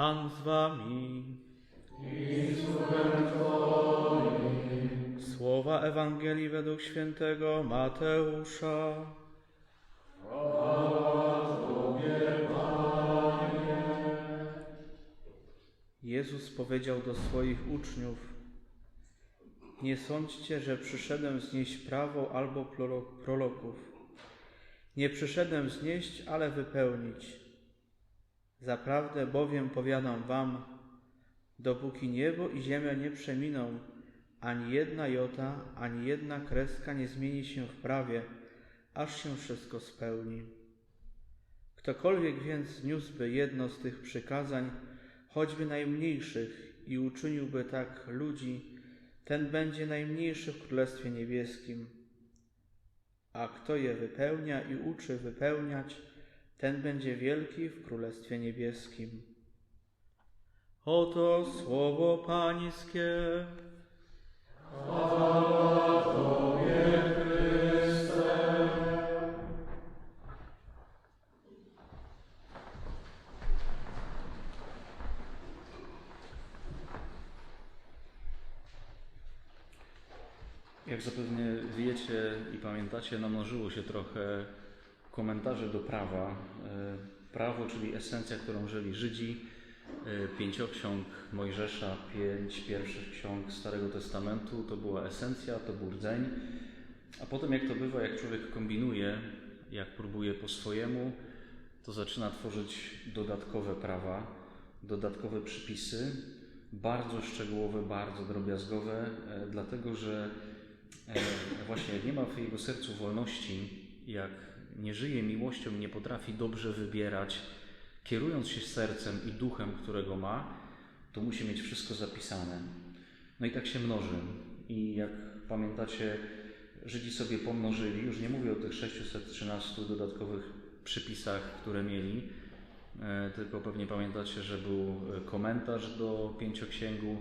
Pan z wami. Słowa Ewangelii według świętego Mateusza. Jezus powiedział do swoich uczniów: Nie sądźcie, że przyszedłem znieść prawo albo proro- proroków. Nie przyszedłem znieść, ale wypełnić. Zaprawdę bowiem powiadam wam, dopóki niebo i ziemia nie przeminą, ani jedna jota, ani jedna kreska nie zmieni się w prawie, aż się wszystko spełni. Ktokolwiek więc zniósłby jedno z tych przykazań, choćby najmniejszych, i uczyniłby tak ludzi, ten będzie najmniejszy w Królestwie Niebieskim. A kto je wypełnia i uczy wypełniać, ten będzie wielki w Królestwie Niebieskim. Oto słowo Pańskie. Jak zapewne wiecie i pamiętacie, namnożyło się trochę komentarzy do prawa. E, Prawo, czyli esencja, którą żyli Żydzi, e, pięcioksiąg Mojżesza, pięć pierwszych ksiąg Starego Testamentu, to była esencja, to był rdzeń. A potem, jak to bywa, jak człowiek kombinuje, jak próbuje po swojemu, to zaczyna tworzyć dodatkowe prawa, dodatkowe przypisy, bardzo szczegółowe, bardzo drobiazgowe, e, dlatego że właśnie jak nie ma w jego sercu wolności, jak nie żyje miłością, nie potrafi dobrze wybierać, kierując się sercem i duchem, którego ma, to musi mieć wszystko zapisane. No i tak się mnoży. I jak pamiętacie, Żydzi sobie pomnożyli, już nie mówię o tych 613 dodatkowych przypisach, które mieli, e, tylko pewnie pamiętacie, że był komentarz do pięcioksięgu,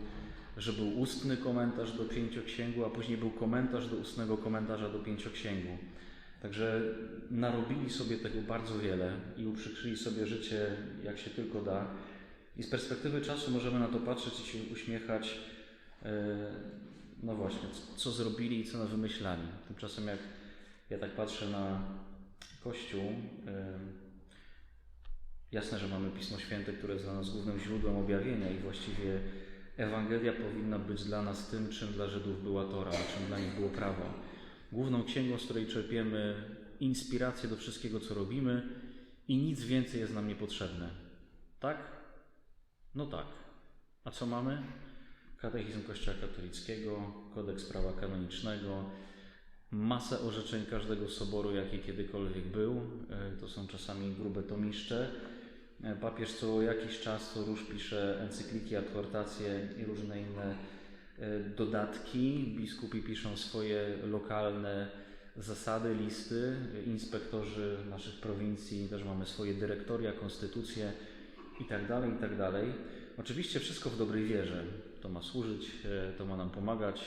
że był ustny komentarz do pięcioksięgu, a później był komentarz do ustnego komentarza do pięcioksięgu. Także narobili sobie tego bardzo wiele i uprzykrzyli sobie życie jak się tylko da. I z perspektywy czasu możemy na to patrzeć i się uśmiechać. e, No właśnie, co zrobili i co wymyślali. Tymczasem jak ja tak patrzę na Kościół, e, jasne, że mamy Pismo Święte, które jest dla nas głównym źródłem objawienia i właściwie Ewangelia powinna być dla nas tym, czym dla Żydów była Tora, czym dla nich było prawo. Główną księgą, z której czerpiemy inspirację do wszystkiego, co robimy i nic więcej jest nam niepotrzebne. Tak? No tak. A co mamy? Katechizm Kościoła katolickiego, kodeks prawa kanonicznego, masę orzeczeń każdego soboru, jaki kiedykolwiek był. E, To są czasami grube tomiszcze. E, Papież co jakiś czas co róż pisze encykliki, adhortacje i różne inne dodatki. Biskupi piszą swoje lokalne zasady, listy. Inspektorzy naszych prowincji też mamy swoje dyrektoria, konstytucje i tak dalej, i tak. Oczywiście wszystko w dobrej wierze. To ma służyć, e, to ma nam pomagać.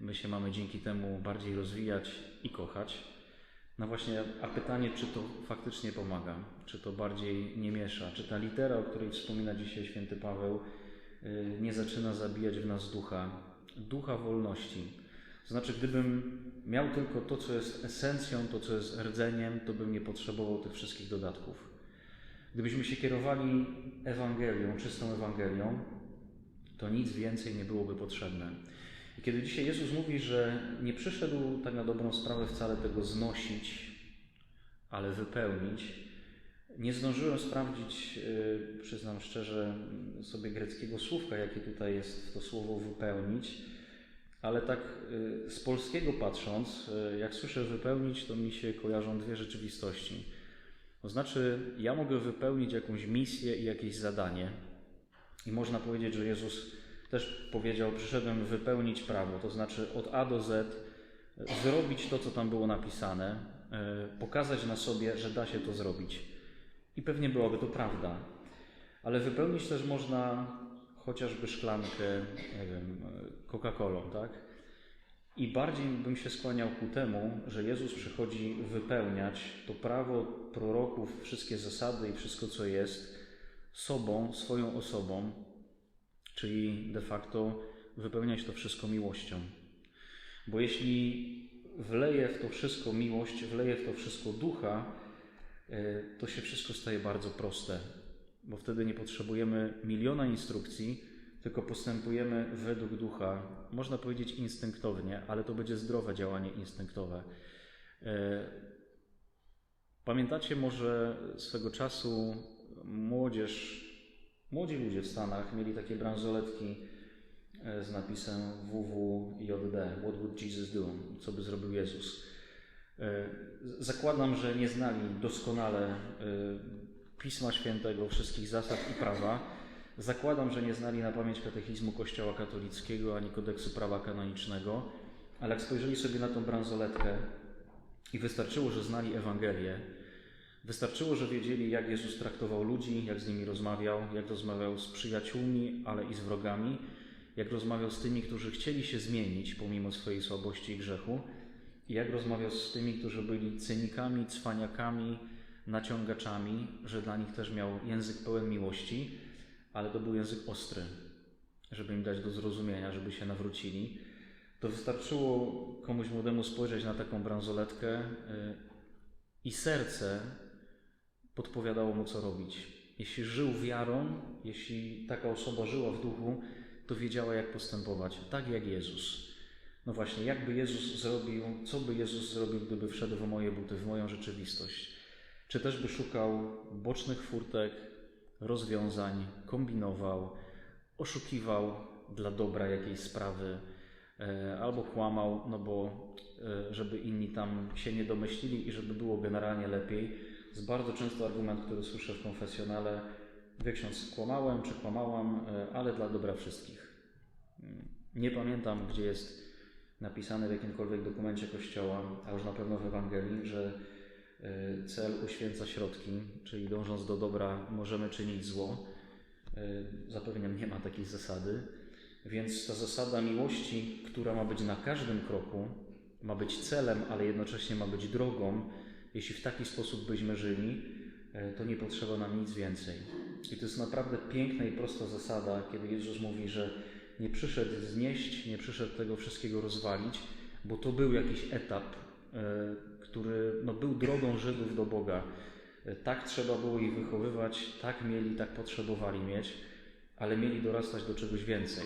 My się mamy dzięki temu bardziej rozwijać i kochać. No właśnie, a pytanie, czy to faktycznie pomaga? Czy to bardziej nie miesza? Czy ta litera, o której wspomina dzisiaj święty Paweł, nie zaczyna zabijać w nas ducha, ducha wolności? To znaczy, gdybym miał tylko to, co jest esencją, to, co jest rdzeniem, to bym nie potrzebował tych wszystkich dodatków. Gdybyśmy się kierowali Ewangelią, czystą Ewangelią, to nic więcej nie byłoby potrzebne. I kiedy dzisiaj Jezus mówi, że nie przyszedł tak na dobrą sprawę wcale tego znosić, ale wypełnić, nie zdążyłem sprawdzić, yy, przyznam szczerze, sobie greckiego słówka, jakie tutaj jest w to słowo wypełnić, ale tak yy, z polskiego patrząc, yy, jak słyszę wypełnić, to mi się kojarzą dwie rzeczywistości. To znaczy, ja mogę wypełnić jakąś misję i jakieś zadanie, i można powiedzieć, że Jezus też powiedział: Przyszedłem wypełnić prawo, to znaczy od A do Z, zrobić to, co tam było napisane, pokazać na sobie, że da się to zrobić. I pewnie byłaby to prawda. Ale wypełnić też można chociażby szklankę, nie wiem, Coca-Colą, tak? I bardziej bym się skłaniał ku temu, że Jezus przychodzi wypełniać to prawo proroków, wszystkie zasady i wszystko, co jest, sobą, swoją osobą, czyli de facto wypełniać to wszystko miłością. Bo jeśli wleję w to wszystko miłość, wleję w to wszystko ducha, to się wszystko staje bardzo proste, bo wtedy nie potrzebujemy miliona instrukcji, tylko postępujemy według ducha, można powiedzieć instynktownie, ale to będzie zdrowe działanie instynktowe. E, Pamiętacie może swego czasu młodzież, młodzi ludzie w Stanach mieli takie bransoletki e, z napisem WWJD, What would Jesus do? Co by zrobił Jezus? E, Zakładam, że nie znali doskonale e, Pisma Świętego, wszystkich zasad i prawa. Zakładam, że nie znali na pamięć katechizmu Kościoła katolickiego ani kodeksu prawa kanonicznego, ale jak spojrzeli sobie na tą bransoletkę i wystarczyło, że znali Ewangelię, wystarczyło, że wiedzieli, jak Jezus traktował ludzi, jak z nimi rozmawiał, jak rozmawiał z przyjaciółmi, ale i z wrogami, jak rozmawiał z tymi, którzy chcieli się zmienić pomimo swojej słabości i grzechu, jak rozmawiał z tymi, którzy byli cynikami, cwaniakami, naciągaczami, że dla nich też miał język pełen miłości, ale to był język ostry, żeby im dać do zrozumienia, żeby się nawrócili. To wystarczyło komuś młodemu spojrzeć na taką bransoletkę y, i serce podpowiadało mu, co robić. Jeśli żył wiarą, jeśli taka osoba żyła w duchu, to wiedziała, jak postępować, tak jak Jezus. No właśnie, jakby Jezus zrobił, co by Jezus zrobił, gdyby wszedł w moje buty, w moją rzeczywistość? Czy też by szukał bocznych furtek, rozwiązań, kombinował, oszukiwał dla dobra jakiejś sprawy, e, albo kłamał, no bo e, żeby inni tam się nie domyślili i żeby było generalnie lepiej. Jest bardzo często argument, który słyszę w konfesjonale, wie ksiądz, kłamałem czy kłamałam, e, ale dla dobra wszystkich. Mm, Nie pamiętam, gdzie jest napisane w jakimkolwiek dokumencie Kościoła, a już na pewno w Ewangelii, że e, cel uświęca środki, czyli dążąc do dobra możemy czynić zło. E, Zapewniam, nie ma takiej zasady. Więc ta zasada miłości, która ma być na każdym kroku, ma być celem, ale jednocześnie ma być drogą, jeśli w taki sposób byśmy żyli, e, to nie potrzeba nam nic więcej. I to jest naprawdę piękna i prosta zasada, kiedy Jezus mówi, że nie przyszedł znieść, nie przyszedł tego wszystkiego rozwalić, bo to był jakiś etap, e, który no, był drogą Żydów do Boga. E, Tak trzeba było ich wychowywać, tak mieli, tak potrzebowali mieć, ale mieli dorastać do czegoś więcej.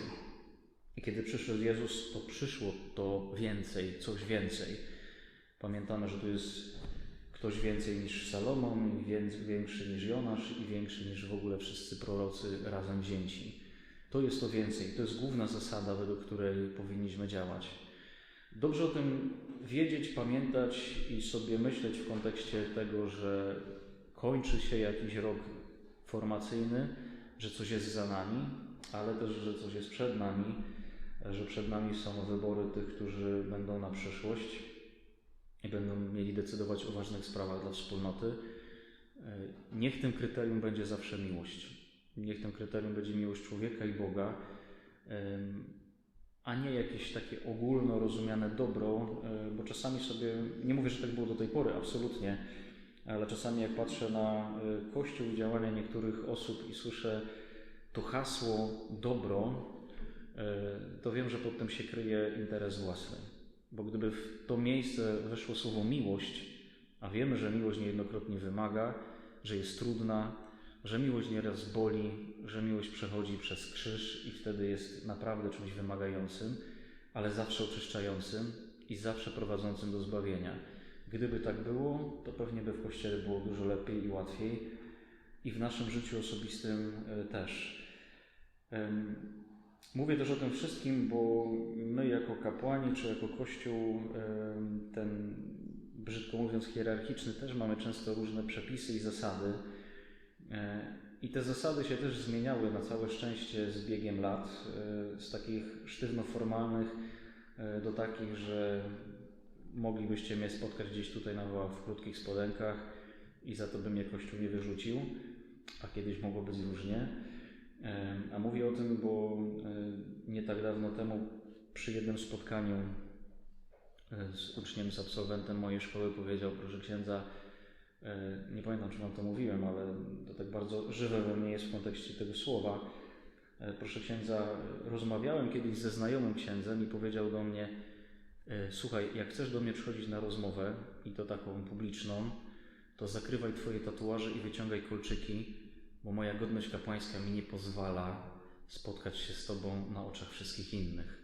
I kiedy przyszedł Jezus, to przyszło to więcej, coś więcej. Pamiętamy, że tu jest ktoś więcej niż Salomon, większy niż Jonasz i większy niż w ogóle wszyscy prorocy razem wzięci. To jest to więcej. To jest główna zasada, według której powinniśmy działać. Dobrze o tym wiedzieć, pamiętać i sobie myśleć w kontekście tego, że kończy się jakiś rok formacyjny, że coś jest za nami, ale też, że coś jest przed nami, że przed nami są wybory tych, którzy będą na przyszłość i będą mieli decydować o ważnych sprawach dla wspólnoty. Niech tym kryterium będzie zawsze miłość. Niech tym kryterium będzie miłość człowieka i Boga, a nie jakieś takie ogólno rozumiane dobro, bo czasami sobie, nie mówię, że tak było do tej pory, absolutnie, ale czasami jak patrzę na e, Kościół i działania niektórych osób i słyszę to hasło dobro, e, to wiem, że pod tym się kryje interes własny. Bo gdyby w to miejsce weszło słowo miłość, a wiemy, że miłość niejednokrotnie wymaga, że jest trudna, że miłość nieraz boli, że miłość przechodzi przez krzyż i wtedy jest naprawdę czymś wymagającym, ale zawsze oczyszczającym i zawsze prowadzącym do zbawienia. Gdyby tak było, to pewnie by w Kościele było dużo lepiej i łatwiej i w naszym życiu osobistym e, też. Mówię też o tym wszystkim, bo my jako kapłani czy jako Kościół, ten brzydko mówiąc hierarchiczny, też mamy często różne przepisy i zasady. E, I te zasady się też zmieniały na całe szczęście z biegiem lat, e, z takich sztywno formalnych e, do takich, że moglibyście mnie spotkać gdzieś tutaj na ławach w krótkich spodenkach i za to by mnie Kościół nie wyrzucił, a kiedyś mogło być różnie. A mówię o tym, bo nie tak dawno temu przy jednym spotkaniu z uczniem, z absolwentem mojej szkoły powiedział, proszę księdza, Nie pamiętam, czy Wam to mówiłem, ale to tak bardzo żywe we mnie jest w kontekście tego słowa. E, Proszę księdza, rozmawiałem kiedyś ze znajomym księdzem i powiedział do mnie: e, Słuchaj, jak chcesz do mnie przychodzić na rozmowę, i to taką publiczną, to zakrywaj Twoje tatuaże i wyciągaj kolczyki, bo moja godność kapłańska mi nie pozwala spotkać się z Tobą na oczach wszystkich innych.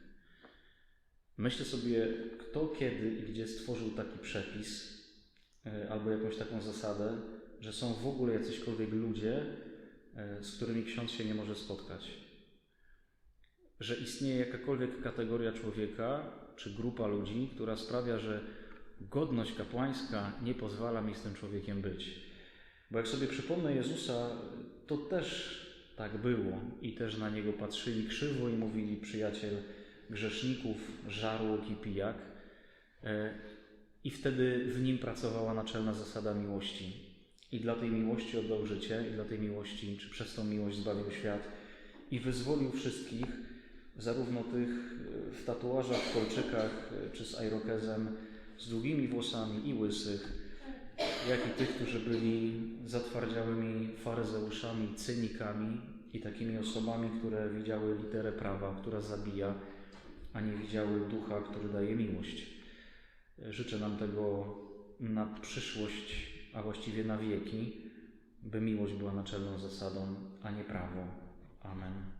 Myślę sobie, kto kiedy i gdzie stworzył taki przepis, e, albo jakąś taką zasadę, że są w ogóle jacyśkolwiek ludzie, e, z którymi ksiądz się nie może spotkać. Że istnieje jakakolwiek kategoria człowieka czy grupa ludzi, która sprawia, że godność kapłańska nie pozwala mi z tym człowiekiem być. Bo jak sobie przypomnę Jezusa, to też tak było i też na niego patrzyli krzywo i mówili przyjaciel grzeszników, żarłok i pijak. I wtedy w nim pracowała naczelna zasada miłości. I dla tej miłości oddał życie, i dla tej miłości, czy przez tą miłość zbawił świat i wyzwolił wszystkich, zarówno tych e, w tatuażach, w kolczykach, e, czy z irokezem, z długimi włosami i łysych, jak i tych, którzy byli zatwardziałymi faryzeuszami, cynikami i takimi osobami, które widziały literę prawa, która zabija, a nie widziały ducha, który daje miłość. Życzę nam tego na przyszłość, a właściwie na wieki, by miłość była naczelną zasadą, a nie prawo. Amen.